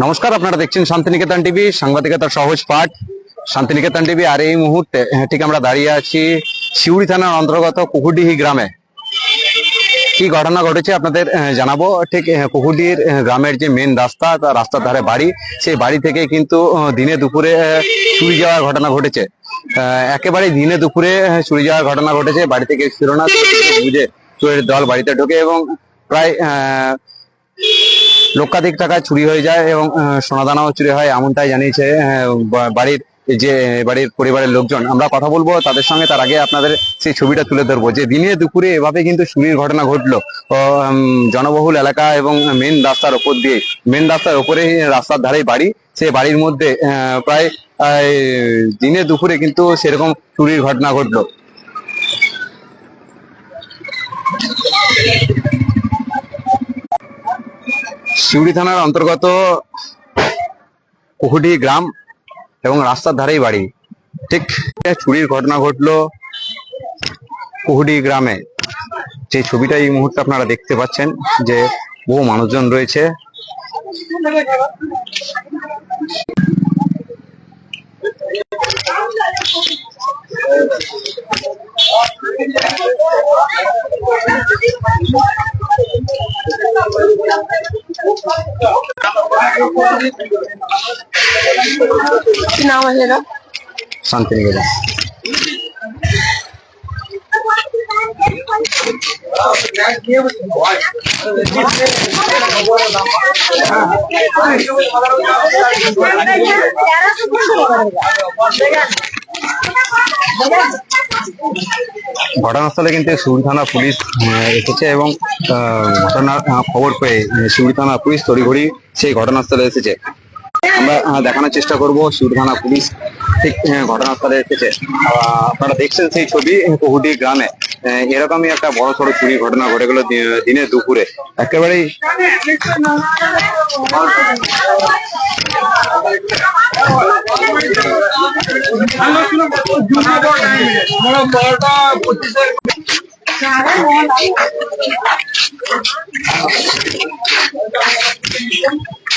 নমস্কার আপনারা দেখছেন শান্তিনিকেতন টিভি সাংবাদিকতার সহজ পাঠ। শান্তিনিকেতন টিভি আর এই মুহূর্তে ঠিক আমরা দাঁড়িয়ে আছি শিউড়ি থানার অন্তর্গত কুকুরডিহি গ্রামে। কি ঘটনা ঘটেছে আপনাদের জানাব। ঠিক কুকুরডিহির আহ, গ্রামের যে মেন রাস্তা তার রাস্তার ধারে বাড়ি। সেই বাড়ি থেকে কিন্তু দিনে দুপুরে চুরি যাওয়ার ঘটনা ঘটেছে। একেবারে দিনে দুপুরে চুরি যাওয়ার ঘটনা ঘটেছে। বাড়ি থেকে ছিল না বুঝে চোরের দল বাড়িতে ঢোকে এবং প্রায় লক্ষাধিক টাকা চুরি হয়ে যায় এবং সোনাদানাও চুরি হয়, এমনটাই জানিয়েছে বাড়ির যে, বাড়ির পরিবারের লোকজন। আমরা কথা বলব তাদের সঙ্গে, তার আগে আপনাদের সেই ছবিটা তুলে ধরবো যে, দিনে দুপুরে এভাবে কিন্তু চুরির ঘটনা ঘটলো। জনবহুল এলাকা এবং মেন রাস্তার ওপর দিয়ে মেন রাস্তার ওপরে রাস্তার ধারেই বাড়ি, সে বাড়ির মধ্যে প্রায় দিনে দুপুরে কিন্তু সেরকম চুরির ঘটনা ঘটলো। শিউড়ি থানার অন্তর্গত কুহুডি গ্রাম এবং রাস্তার ধারেই বাড়ি। ঠিক চুরির ঘটনা ঘটলো কুহুডি গ্রামে। যে ছবিটা এই মুহূর্তে আপনারা দেখতে পাচ্ছেন যে বহু মানুষজন রয়েছে। কি নাম আছে এটা শান্তিনিকেতন ঘটনাস্থলে কিন্তু শিউড়ি থানা পুলিশ এসেছে এবং ঘটনার খবর পেয়ে শিউড়ি থানা পুলিশ তড়িঘড়ি সেই ঘটনাস্থলে এসেছে। আমরা দেখানোর চেষ্টা করব শিউড়ি থানা পুলিশ ঠিক ঘটনাস্থলে এসেছে। আপনারা দেখছেন সেই ছবি কুহুটি গ্রামে। এরকমই একটা বড় সড়ো চুরি ঘটনা ঘটে গেল দিনে দুপুরে। একেবারেই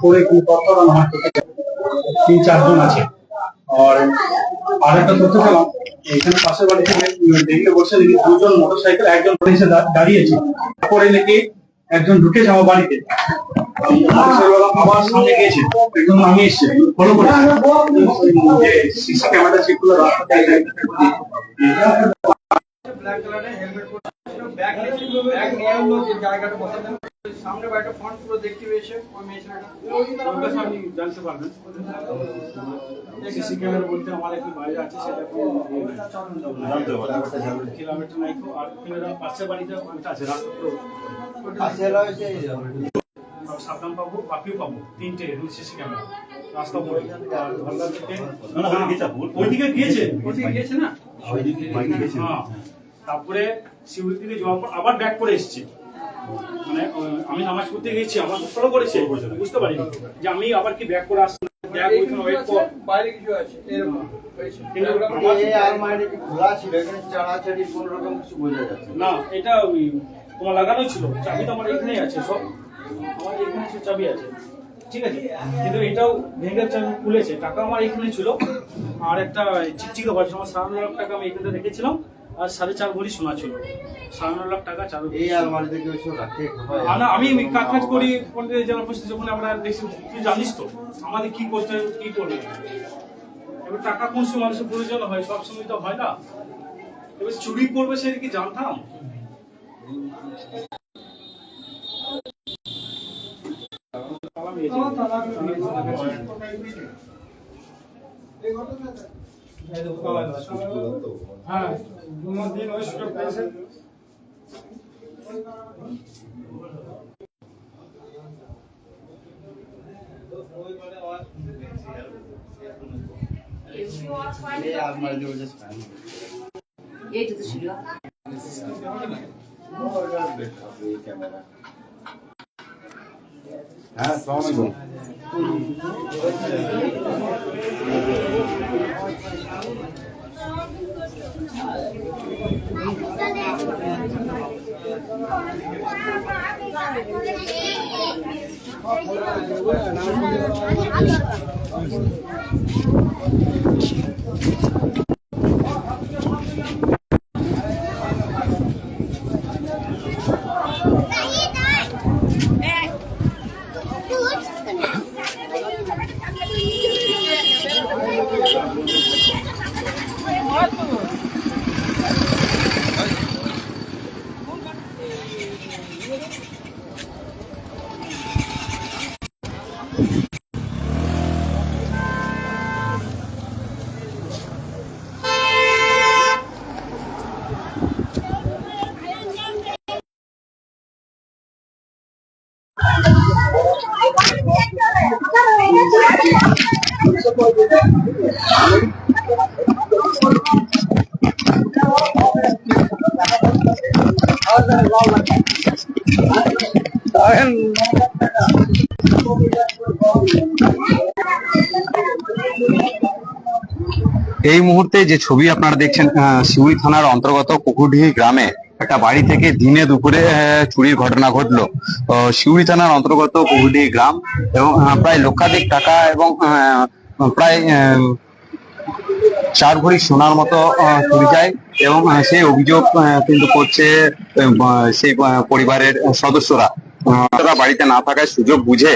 পড়তে তিন, চারজন আছে। আর আরেকটা তথ্য পেলাম, এখানে পাশের বাড়ি থেকে দেখে বলছে নাকি দুজন মোটরসাইকেল একজন এসে দাঁড়িয়েছে। তারপরে নাকি একজন ঢুকেছে আমার বাড়িতে। আমার সামনে গিয়েছে। একজন নামিয়ে এসছে। ক্যামেরা চেক করে ব্ল্যাক কালারের হেলমেট পরে ব্যাগ ব্যাগ নিয়ে হলো যে জায়গাটা বসাতে সামনে বাড়িটা ফ্রন্ট পুরো দেখতে পেয়েছে ওই মেয়ে ছেলেটা আপনি জানতে পারবেন। সিসি ক্যামেরা বলতে আমার একটি বাইরে আছে সেটা জানতে পারবেন কিলোমিটার নাইকো আর ক্যামেরা পাশের বাড়িতে ওটা আছে? রাস্তা পুরো আর সাবধান পাবো তিনটে সিসি ক্যামেরা রাস্তা পড়ে আর ধরলা থেকে ওইদিকে গিয়েছে? না? হ্যাঁ। তারপরে শিউরি থেকে যাওয়ার পর আবার ব্যাক করে এসেছে। মানে আমি নামাজ পড়তে গেছি আমার ফলো করেছে বুঝতে পারিনি যে আমি আবার কি ব্যাক করে আসছি ব্যাক ওইখানে ওয়েট কর বাইরে কিছু আছে? এরকম হয়েছে। কিন্তু এরকম আমার- এই আলমারিটা কি খোলা ছিল এখানে চাড়াচাড়ি কোন রকম কিছু বোঝা যাচ্ছে না। না এটা ওই তোমার লাগানোই ছিল চাবি তো আমার এখানেই আছে সব আমার এখানে চাবি আছে ঠিক আছে? কিন্তু এটাও ভেঙে খুলেছে টাকা আমার এখানে ছিল আর একটা চিকচিকে বাড়ি আমার সাড়ে টাকা আমি এখানে রেখেছিলাম আর সাড়ে চার ভরি সোনা ছিল সাড়ে ন লাখ টাকা চার এই আলমারিতে কি রাখে না, আমি কাজ কাজ করি পন্ডিত জেলা পরিষদ যখন আমরা দেখছি তুই জানিস তো আমাদের কি করতে হবে, কি করবে এবার টাকা কোন সময় মানুষের প্রয়োজন হয় সব সময় তো হয় না এবার চুরি করবে সেটা কি জানতাম हाँ Jumuddin ओश्ट president If you are fine, yeah, I'm going to just fine. ये तो शुरू है। बहुत बेटा ये कैमरा। এইটা তো ছিল হ্যাঁ সালামালাইকুম এই মুহূর্তে যে ছবি আপনারা দেখছেন সিউড়ি থানার অন্তর্গত কুকুরডিহি গ্রামে একটা বাড়ি থেকে দিনে দুপুরে চুরির ঘটনা ঘটলো। সিউড়ি থানার অন্তর্গত কুকুরডিহি গ্রাম এবং প্রায় লক্ষাধিক টাকা এবং প্রায় চার ভরি সোনার মতো চুরি যায় এবং সেই অভিযোগ কিন্তু করছে সেই পরিবারের সদস্যরা। বাড়িতে না থাকায় সুযোগ বুঝে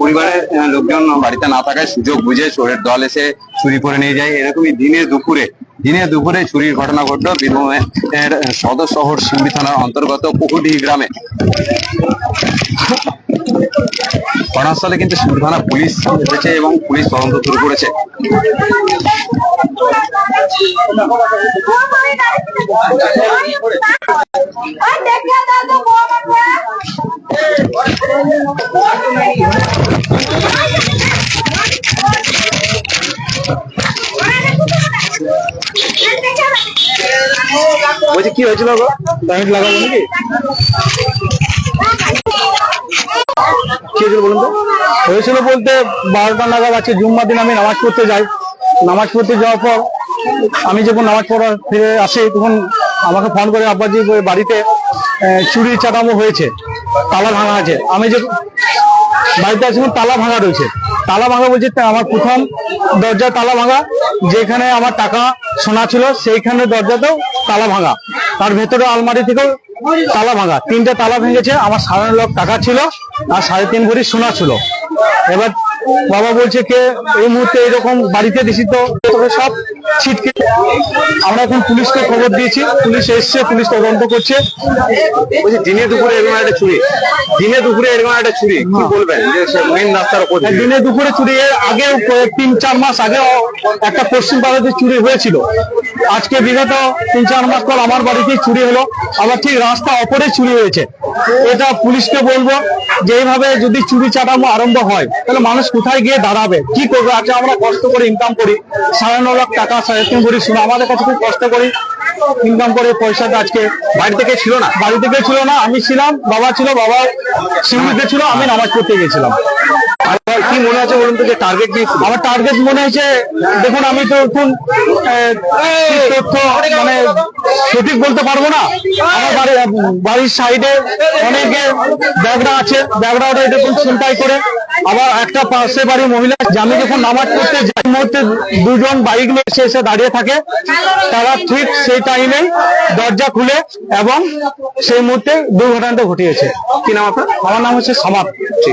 পরিবারের লোকজন বাড়িতে না থাকায় সুযোগ বুঝে চোরের দল এসে চুরি করে নিয়ে যায়। এরকমই দিনে দুপুরে দিনে দুপুরে চুরির ঘটনা ঘটলো বীরভূমের সদর শহর সিউড়ি থানার অন্তর্গত পুকুরডিহি গ্রামে। ঘটনাস্থলে কিন্তু সিউড়ি থানা পুলিশ এসেছে এবং পুলিশ তদন্ত শুরু করেছে। বলছি, কি হয়েছিল গো? লাগাবো নাকি? হয়েছিল বলুন তো? হয়েছিল বলতে বারোটা নাগাদ আছে জুম্মার দিন আমি নামাজ পড়তে যাই। নামাজ পড়তে যাওয়ার পর আমি যখন নামাজ পড়া ফিরে আসি, তখন আমাকে ফোন করে আব্বাজি বাড়িতে চুরি চাটামো হয়েছে, তালা ভাঙা আছে। আমি যে বাড়িতে আছি তালা ভাঙা রয়েছে। তালা ভাঙা বলছে আমার প্রথম দরজা তালা ভাঙা, যেখানে আমার টাকা সোনা ছিল, সেইখানে দরজাতেও তালা ভাঙা। তার ভেতরে আলমারি থেকেও তালা ভাঙা, তিনটে তালা ভেঙেছে, আমার সাড়ে লোক টাকা ছিল, আর সাড়ে তিন ভরি সোনা ছিল। এবার বাবা বলছে কে এই মুহূর্তে এরকম বাড়িতে দিছি তো সব ছিটকে। আমরা এখন পুলিশকে খবর দিয়েছি পুলিশ এসছে পুলিশ তদন্ত করছে। বলছি দিনে দুপুরে এরকম একটা চুরি দিনে দুপুরে এরকম একটা চুরি কি বলবেন? যে মেইন রাস্তার উপর দিনে দুপুরে চুরি এর আগে তিন চার মাস আগে একটা পশ্চিম পাড়াতে চুরি হয়েছিল। আজকে বিগত তিন চার মাস পর আমার বাড়িতে চুরি হলো। আবার ঠিক রাস্তা অপরে চুরি হয়েছে। এটা পুলিশকে বলব যে এইভাবে যদি চুরি চাটামো আরম্ভ হয় তাহলে মানুষ কোথায় গিয়ে দাঁড়াবে? কি করবে? আজকে আমরা কষ্ট করে ইনকাম করি। সাড়ে ন লাখ টাকা সাড়ে তিন ভরি শুনে আমাদের কাছে খুব কষ্ট করি। ইনকাম করে পয়সাটা আজকে বাড়ি থেকে ছিল না। বাড়ি থেকে ছিল না। আমি ছিলাম, বাবা ছিল, বাবা শিউলিতে ছিল, আমি নামাজ পড়তে গেছিলাম। কি মনে আছে বলুন তো যে টার্গেট আমার টার্গেট মনে হয়েছে, দেখুন আমি তো এখন তথ্য মানে সঠিক বলতে পারব না। আমার বাড়ি, বাড়ির সাইডে অনেকে ব্যাগরা আছে। ব্যাগরা ওটা এরকম ছিনতাই করে। আবার একটা পাশে বাড়ির মহিলা আমি যখন নামাজ পড়তে যাই মুহূর্তে দুজন বাইক নিয়ে এসে এসে দাঁড়িয়ে থাকে। তারা ঠিক সেই টাইমে দরজা খুলে এবং সেই মুহূর্তে দুর্ঘটনাটা ঘটিয়েছে। কি নাম আপনার? আমার নাম হচ্ছে আছে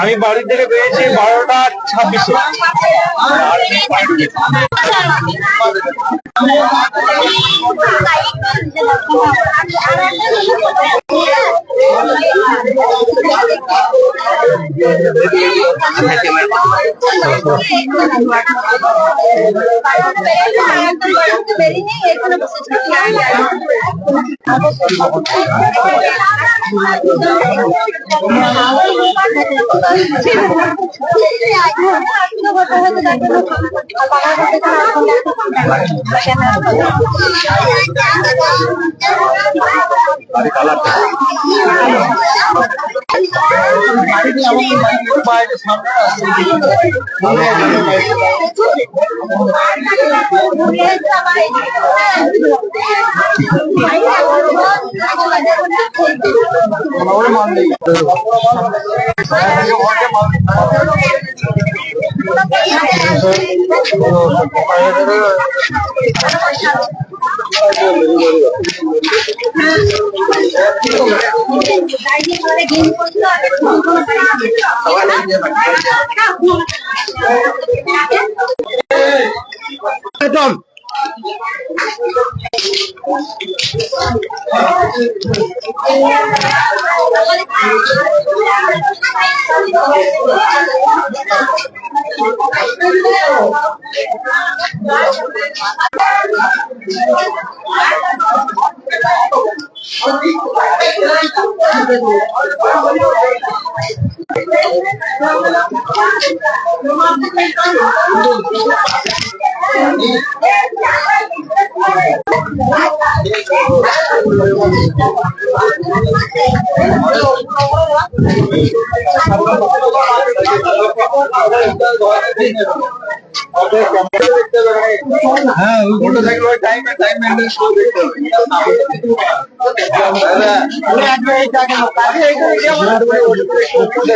আমি বাড়ি থেকে পেয়েছি বারোটা ছাব্বিশে। হ্যাঁ মোটরসাইকেল 私は。ওই টাইমে টাইম মেনটেন করে দেখতে হবে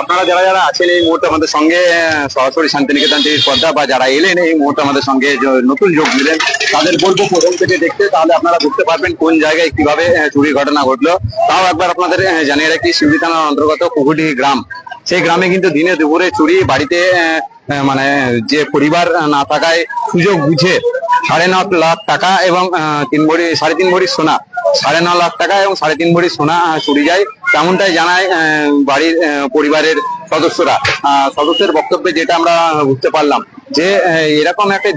আপনারা যারা যারা আছেন এই মুহূর্তে আমাদের সঙ্গে সরাসরি শান্তিনিকেতন টিভির পর্দা বা যারা এলেন এই মুহূর্তে আমাদের সঙ্গে নতুন যোগ দিলেন, তাদের বলব প্রথম থেকে দেখতে, তাহলে আপনারা বুঝতে পারবেন কোন জায়গায় কীভাবে চুরির ঘটনা ঘটলো। তাও একবার আপনাদের জানিয়ে রাখি শিউরি থানার অন্তর্গত কুকুডি গ্রাম। সেই গ্রামে কিন্তু দিনে দুপুরে চুরি, বাড়িতে মানে যে পরিবার না থাকায় সুযোগ বুঝে সাড়ে ন লাখ টাকা এবং তিন ভরি, সাড়ে তিন ভরি সোনা, সাড়ে ন লাখ টাকা এবং সাড়ে তিন ভরি সোনা চুরি যায় তেমনটাই জানায় বাড়ির পরিবারের সদস্যরা। সদস্যের বক্তব্যে যেটা আমরা বুঝতে পারলাম যে এরকম একটা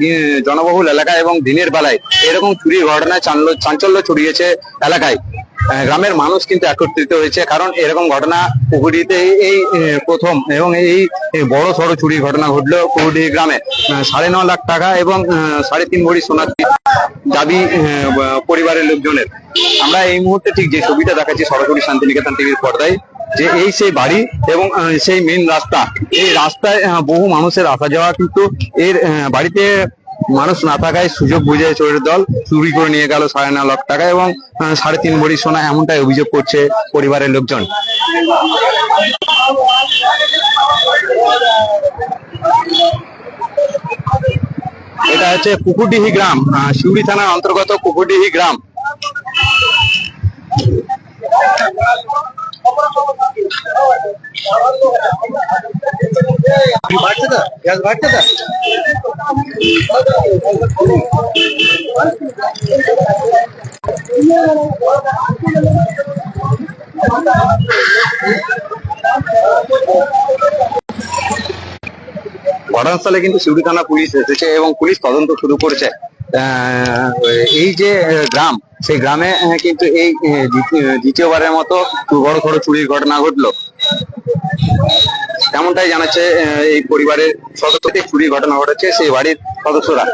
জনবহুল এলাকা এবং দিনের বেলায় এরকম চুরির ঘটনায় চাঞ্চল্য ছড়িয়েছে এলাকায়। গ্রামের মানুষ কিন্তু একত্রিত হয়েছে, কারণ এরকম ঘটনা পুকুরিতে এই প্রথম এবং এই বড় সড়ো চুরির ঘটনা ঘটলো পুকুরি গ্রামে। সাড়ে ন লাখ টাকা এবং সাড়ে তিন ভরি সোনার দাবি পরিবারের লোকজনের। আমরা এই মুহূর্তে ঠিক যে ছবিটা দেখাচ্ছি সরাসরি শান্তিনিকেতন টিভির পর্দায়, যে এই সেই বাড়ি এবং সেই মেন রাস্তা। এই রাস্তায় বহু মানুষের আসা যাওয়া কিন্তু এর বাড়িতে মানুষ না থাকায় সুযোগ বুঝে চোরের দল চুরি করে নিয়ে গেল সাড়ে ন লাখ টাকা এবং সাড়ে তিন ভরি সোনা এমনটাই অভিযোগ করছে পরিবারের লোকজন। এটা হচ্ছে কুকুরডিহি গ্রাম সিউড়ি থানার অন্তর্গত কুকুরডিহি গ্রাম। ঘটনাস্থলে কিন্তু সিউড়ি থানা পুলিশ এসেছে এবং পুলিশ তদন্ত শুরু করেছে। এই যে গ্রাম সেই গ্রামে কিন্তু এই দ্বিতীয়বারের মতো বড় বড় চুরির ঘটনা ঘটলো। তেমনটাই জানাচ্ছে এই পরিবারের সদস্যদের চুরির ঘটনা ঘটেছে সেই বাড়ির সদস্যরা।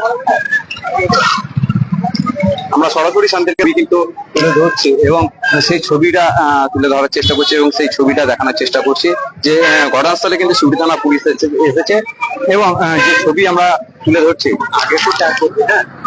আমরা সরাসরি শান্তির ছবি কিন্তু তুলে ধরছি এবং সেই ছবিটা তুলে ধরার চেষ্টা করছি এবং সেই ছবিটা দেখানোর চেষ্টা করছি যে ঘটনাস্থলে কিন্তু শিউরি থানা পুলিশ এসেছে এবং যে ছবি আমরা তুলে ধরছি, আগে তো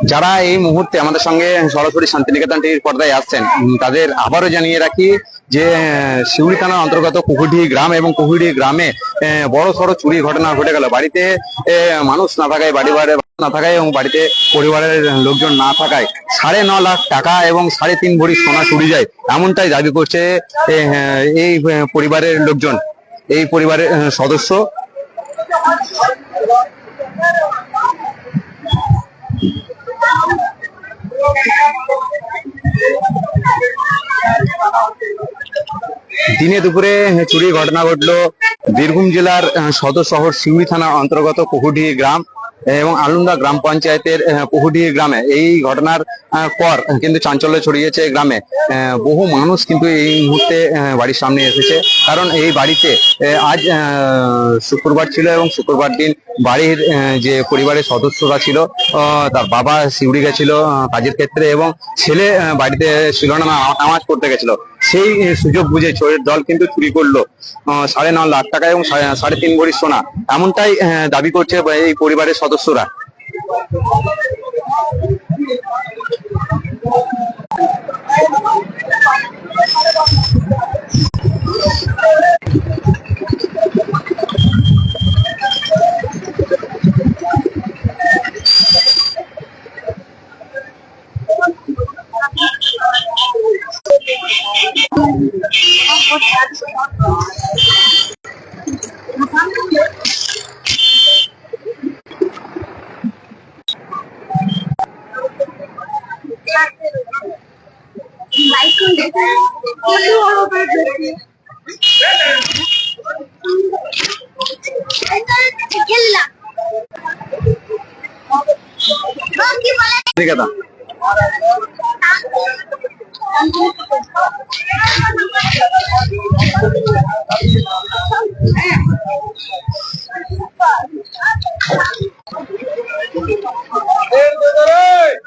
যারা এই মুহূর্তে আমাদের সঙ্গে সরাসরি শান্তিনিকেতন টিভির পর্দায় আসছেন তাদের আবারও জানিয়ে রাখি যে শিউড়ি থানার অন্তর্গত কুকুডি গ্রাম এবং কুকুডি গ্রামে বড় সড়ো চুরি ঘটনা ঘটে গেল। বাড়িতে মানুষ না থাকায়, বাড়ি বাড়ি না থাকায় এবং বাড়িতে পরিবারের লোকজন না থাকায় সাড়ে ন লাখ টাকা এবং সাড়ে তিন ভরি সোনা চুরি যায়। এমনটাই দাবি করছে এই পরিবারের লোকজন, এই পরিবারের সদস্য। দিনে দুপুরে চুরি ঘটনা ঘটলো বীরভূম জেলার সদর শহর সিউড়ি থানা অন্তর্গত কুহুডি গ্রাম। এবং আলুন্দা গ্রাম পঞ্চায়েতের কুহুডি গ্রামে এই ঘটনার পর কিন্তু চাঞ্চল্য ছড়িয়েছে গ্রামে। বহু মানুষ কিন্তু এই মুহূর্তে বাড়ির সামনে এসেছে। কারণ এই বাড়িতে আজ শুক্রবার ছিল এবং শুক্রবার দিন বাড়ির যে পরিবারের সদস্যরা ছিল তার বাবা সিউড়ি গেছিল কাজের ক্ষেত্রে এবং ছেলে বাড়িতে ছিল না- নামাজ পড়তে গেছিল। সেই সুযোগ বুঝে চোরের দল কিন্তু চুরি করল। সাড়ে ন লাখ টাকা এবং সাড়ে- তিন ভরি সোনা। এমনটাই দাবি করছে এই পরিবারের সদস্যরা। ঠিক আছে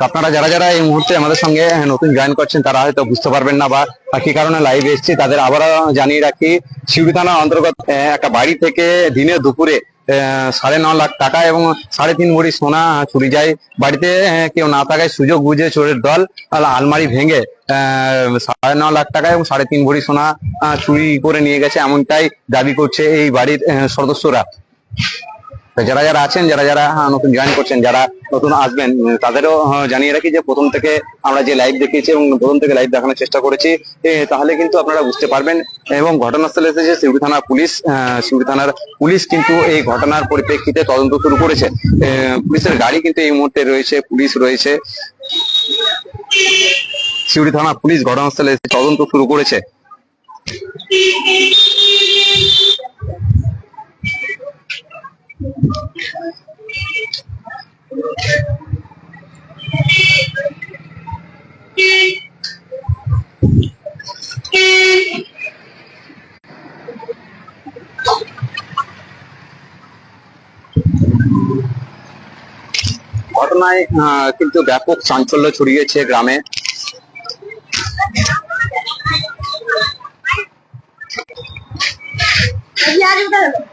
আপনারা যারা যারা এই মুহূর্তে আমাদের সঙ্গে নতুন জয়েন করছেন, তারা হয়তো বুঝতে পারবেন না বা কি কারণে লাইভ এসেছি। তাদের আবারও জানিয়ে রাখি শিউড়ি থানার অন্তর্গত একটা বাড়ি থেকে দিনে দুপুরে সাড়ে ন লাখ টাকা এবং সাড়ে তিন ভরি সোনা চুরি যায়। বাড়িতে কেউ না থাকায় সুযোগ বুঝে চোরের দল আলমারি ভেঙে সাড়ে ন লাখ টাকা এবং সাড়ে তিন ভরি সোনা চুরি করে নিয়ে গেছে, এমনটাই দাবি করছে এই বাড়ির সদস্যরা। যারা যারা আছেন যারা যারা নতুন জয়েন করছেন যারা নতুন আসবেন তাদেরও আহ, জানিয়ে রাখি যে প্রথম থেকে আমরা যে লাইভ দেখিয়েছি এবং প্রথম থেকে লাইভ দেখানোর চেষ্টা করেছি তাহলে কিন্তু আপনারা বুঝতে পারবেন। এবং ঘটনাস্থলে এসেছে সিউড়ি থানা পুলিশ সিউড়ি থানার পুলিশ কিন্তু এই ঘটনার পরিপ্রেক্ষিতে তদন্ত শুরু করেছে। পুলিশের গাড়ি কিন্তু এই মুহূর্তে রয়েছে পুলিশ রয়েছে। সিউড়ি থানা পুলিশ ঘটনাস্থলে এসে তদন্ত শুরু করেছে। ঘটনায় কিন্তু ব্যাপক চাঞ্চল্য ছড়িয়েছে গ্রামে Yeah, I.